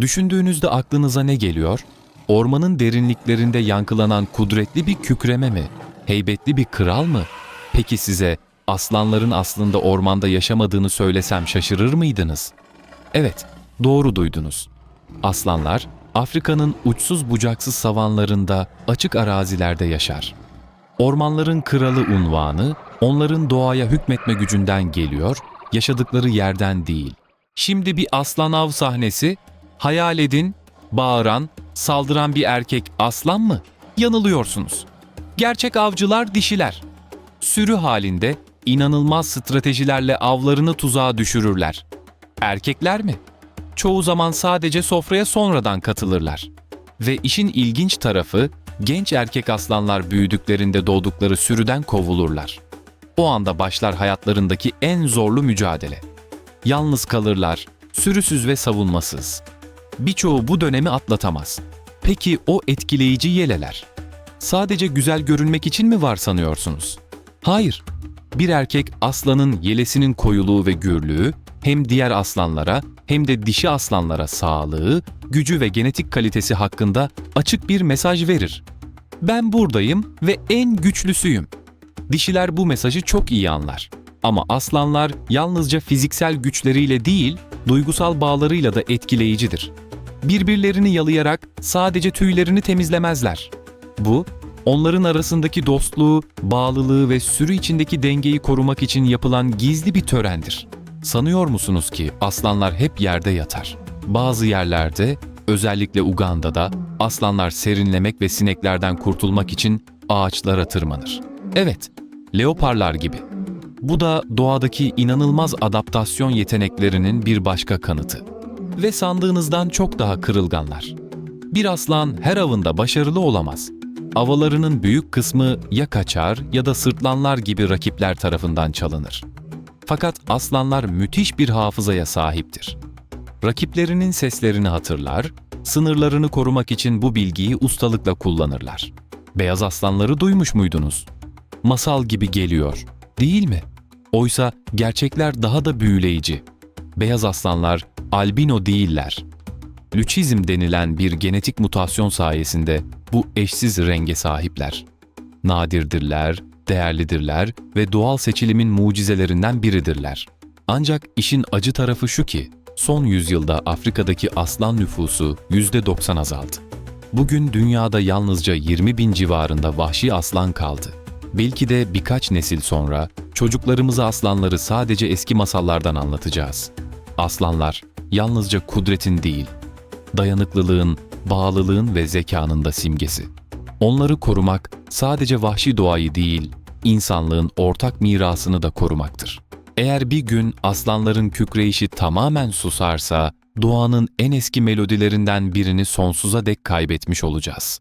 Düşündüğünüzde aklınıza ne geliyor? Ormanın derinliklerinde yankılanan kudretli bir kükreme mi? Heybetli bir kral mı? Peki size aslanların aslında ormanda yaşamadığını söylesem şaşırır mıydınız? Evet, doğru duydunuz. Aslanlar Afrika'nın uçsuz bucaksız savanlarında, açık arazilerde yaşar. Ormanların kralı unvanı onların doğaya hükmetme gücünden geliyor, yaşadıkları yerden değil. Şimdi bir aslan av sahnesi, hayal edin, bağıran, saldıran bir erkek aslan mı? Yanılıyorsunuz. Gerçek avcılar dişiler. Sürü halinde inanılmaz stratejilerle avlarını tuzağa düşürürler. Erkekler mi? Çoğu zaman sadece sofraya sonradan katılırlar. Ve işin ilginç tarafı genç erkek aslanlar büyüdüklerinde doğdukları sürüden kovulurlar. O anda başlar hayatlarındaki en zorlu mücadele. Yalnız kalırlar, sürüsüz ve savunmasız. Birçoğu bu dönemi atlatamaz. Peki o etkileyici yeleler? Sadece güzel görünmek için mi var sanıyorsunuz? Hayır. Bir erkek aslanın yelesinin koyuluğu ve gürlüğü hem diğer aslanlara hem de dişi aslanlara sağlığı, gücü ve genetik kalitesi hakkında açık bir mesaj verir. Ben buradayım ve en güçlüsüyüm. Dişiler bu mesajı çok iyi anlar. Ama aslanlar yalnızca fiziksel güçleriyle değil, duygusal bağlarıyla da etkileyicidir. Birbirlerini yalayarak sadece tüylerini temizlemezler. Bu, onların arasındaki dostluğu, bağlılığı ve sürü içindeki dengeyi korumak için yapılan gizli bir törendir. Sanıyor musunuz ki aslanlar hep yerde yatar? Bazı yerlerde, özellikle Uganda'da, aslanlar serinlemek ve sineklerden kurtulmak için ağaçlara tırmanır. Evet, leoparlar gibi. Bu da doğadaki inanılmaz adaptasyon yeteneklerinin bir başka kanıtı. Ve sandığınızdan çok daha kırılganlar. Bir aslan her avında başarılı olamaz. Avalarının büyük kısmı ya kaçar ya da sırtlanlar gibi rakipler tarafından çalınır. Fakat aslanlar müthiş bir hafızaya sahiptir. Rakiplerinin seslerini hatırlar, sınırlarını korumak için bu bilgiyi ustalıkla kullanırlar. Beyaz aslanları duymuş muydunuz? Masal gibi geliyor, değil mi? Oysa gerçekler daha da büyüleyici. Beyaz aslanlar albino değiller. Lüçizm denilen bir genetik mutasyon sayesinde bu eşsiz renge sahipler. Nadirdirler, değerlidirler ve doğal seçilimin mucizelerinden biridirler. Ancak işin acı tarafı şu ki, son yüzyılda Afrika'daki aslan nüfusu %90 azaldı. Bugün dünyada yalnızca 20 bin civarında vahşi aslan kaldı. Belki de birkaç nesil sonra çocuklarımıza aslanları sadece eski masallardan anlatacağız. Aslanlar yalnızca kudretin değil, dayanıklılığın, bağlılığın ve zekanın da simgesi. Onları korumak sadece vahşi doğayı değil, insanlığın ortak mirasını da korumaktır. Eğer bir gün aslanların kükreyişi tamamen susarsa, doğanın en eski melodilerinden birini sonsuza dek kaybetmiş olacağız.